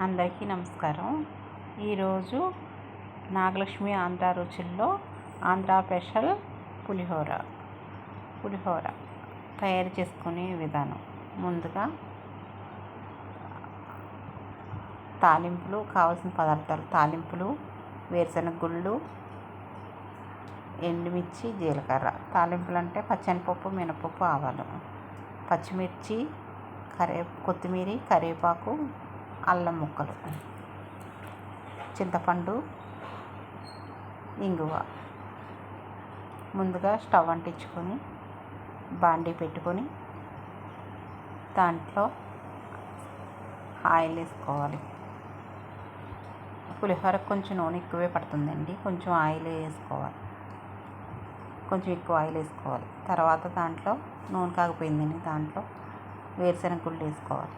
అందరికీ నమస్కారం. ఈరోజు నాగలక్ష్మి ఆంధ్ర రుచుల్లో ఆంధ్ర స్పెషల్ పులిహోర. పులిహోర తయారు చేసుకునే విధానం. ముందుగా తాలింపులు కావాల్సిన పదార్థాలు తాలింపులు వేరుశనగ గుళ్ళు ఎండుమిర్చి జీలకర్ర. తాలింపులు అంటే పచ్చనిపప్పు మినపప్పు ఆవాలు. పచ్చిమిర్చి కరే కొత్తిమీర కరివేపాకు అల్లం ముక్కలు చింతపండు ఇంగువ. ముందుగా స్టవ్ అంటించుకొని బాండీ పెట్టుకొని దాంట్లో ఆయిల్ వేసుకోవాలి. పులిహోర కొంచెం నూనె ఎక్కువే పడుతుందండి కొంచెం ఆయిల్ వేసుకోవాలి. కొంచెం ఎక్కువ ఆయిల్ వేసుకోవాలి. తర్వాత దాంట్లో నూనె కాకపోయిందండి దాంట్లో వేరుశనగ గుళ్ళు వేసుకోవాలి.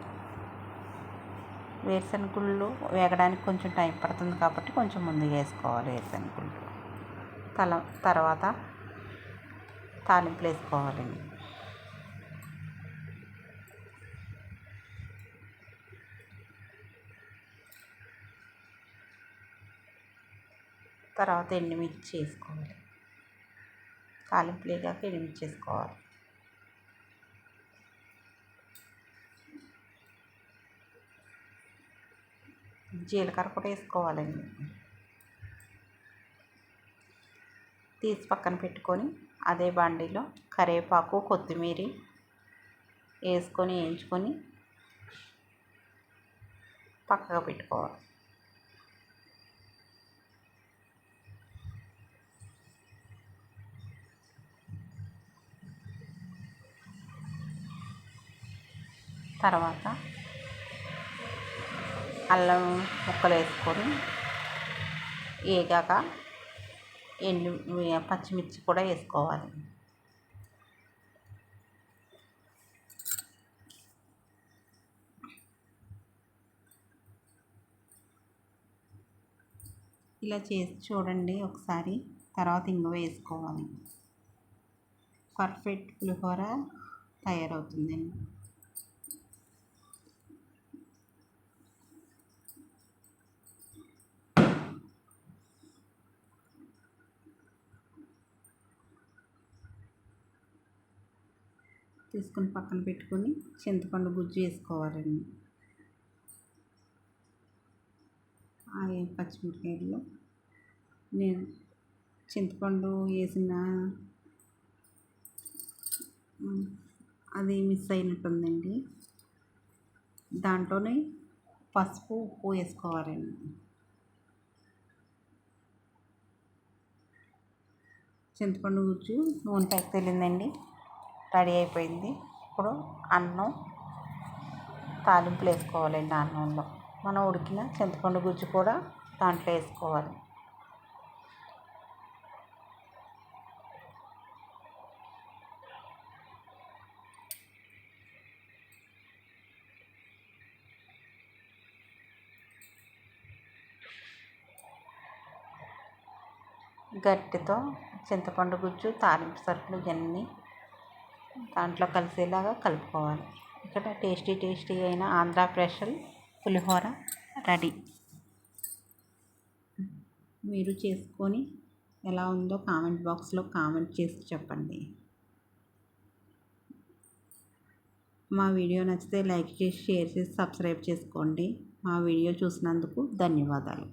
వేరుశనగ గుళ్ళు వేగడానికి కొంచెం టైం పడుతుంది కాబట్టి కొంచెం ముందుగా వేసుకోవాలి వేరుశనగ గుళ్ళు తల తర్వాత తాలింపులు వేసుకోవాలండి తర్వాత ఎండుమిర్చి వేసుకోవాలి. తాలింపులు వేగాక ఎండుమిర్చి వేసుకోవాలి. జీలకర్ర కూడా వేసుకోవాలండి. తీసి పక్కన పెట్టుకొని అదే బండిలో కరివేపాకు కొత్తిమీర వేసుకొని వేయించుకొని పక్కగా పెట్టుకోవాలి. తర్వాత అల్లం ముక్కలు వేసుకొని వేగాక ఎండు పచ్చిమిర్చి కూడా వేసుకోవాలి. ఇలా చేసి చూడండి ఒకసారి తర్వాత ఇంగువ వేసుకోవాలి. పర్ఫెక్ట్ పులిహోర తయారవుతుందండి. తీసుకొని పక్కన పెట్టుకొని చింతపండు గుజ్జు వేసుకోవాలండి. ఆ పచ్చిమిరపకాయలు నేను చింతపండు వేసిన అది మిస్ అయినట్టుందండి. దాంట్లోనే పసుపు ఉప్పు వేసుకోవాలండి. చింతపండు గుజ్జు నూనె ప్యాక్ తెలియదండి రెడీ అయిపోయింది. ఇప్పుడు అన్నం తాలింపులు వేసుకోవాలండి అన్నంలో. మనం ఉడికిన చింతపండు గుజ్జు కూడా దాంట్లో వేసుకోవాలి. గట్టితో చింతపండు గుజ్జు తాలింపు సరుకులు ఇవన్నీ దాంట్లో కలిసేలాగా కలుపుకోవాలి. ఇక్కడ టేస్టీ టేస్టీ అయిన ఆంధ్ర స్పెషల్ పులిహోర రెడీ. మీరు చేసుకొని ఎలా ఉందో కామెంట్ బాక్స్లో కామెంట్ చేసి చెప్పండి. మా వీడియో నచ్చితే లైక్ చేసి షేర్ చేసి సబ్స్క్రైబ్ చేసుకోండి. మా వీడియో చూసినందుకు ధన్యవాదాలు.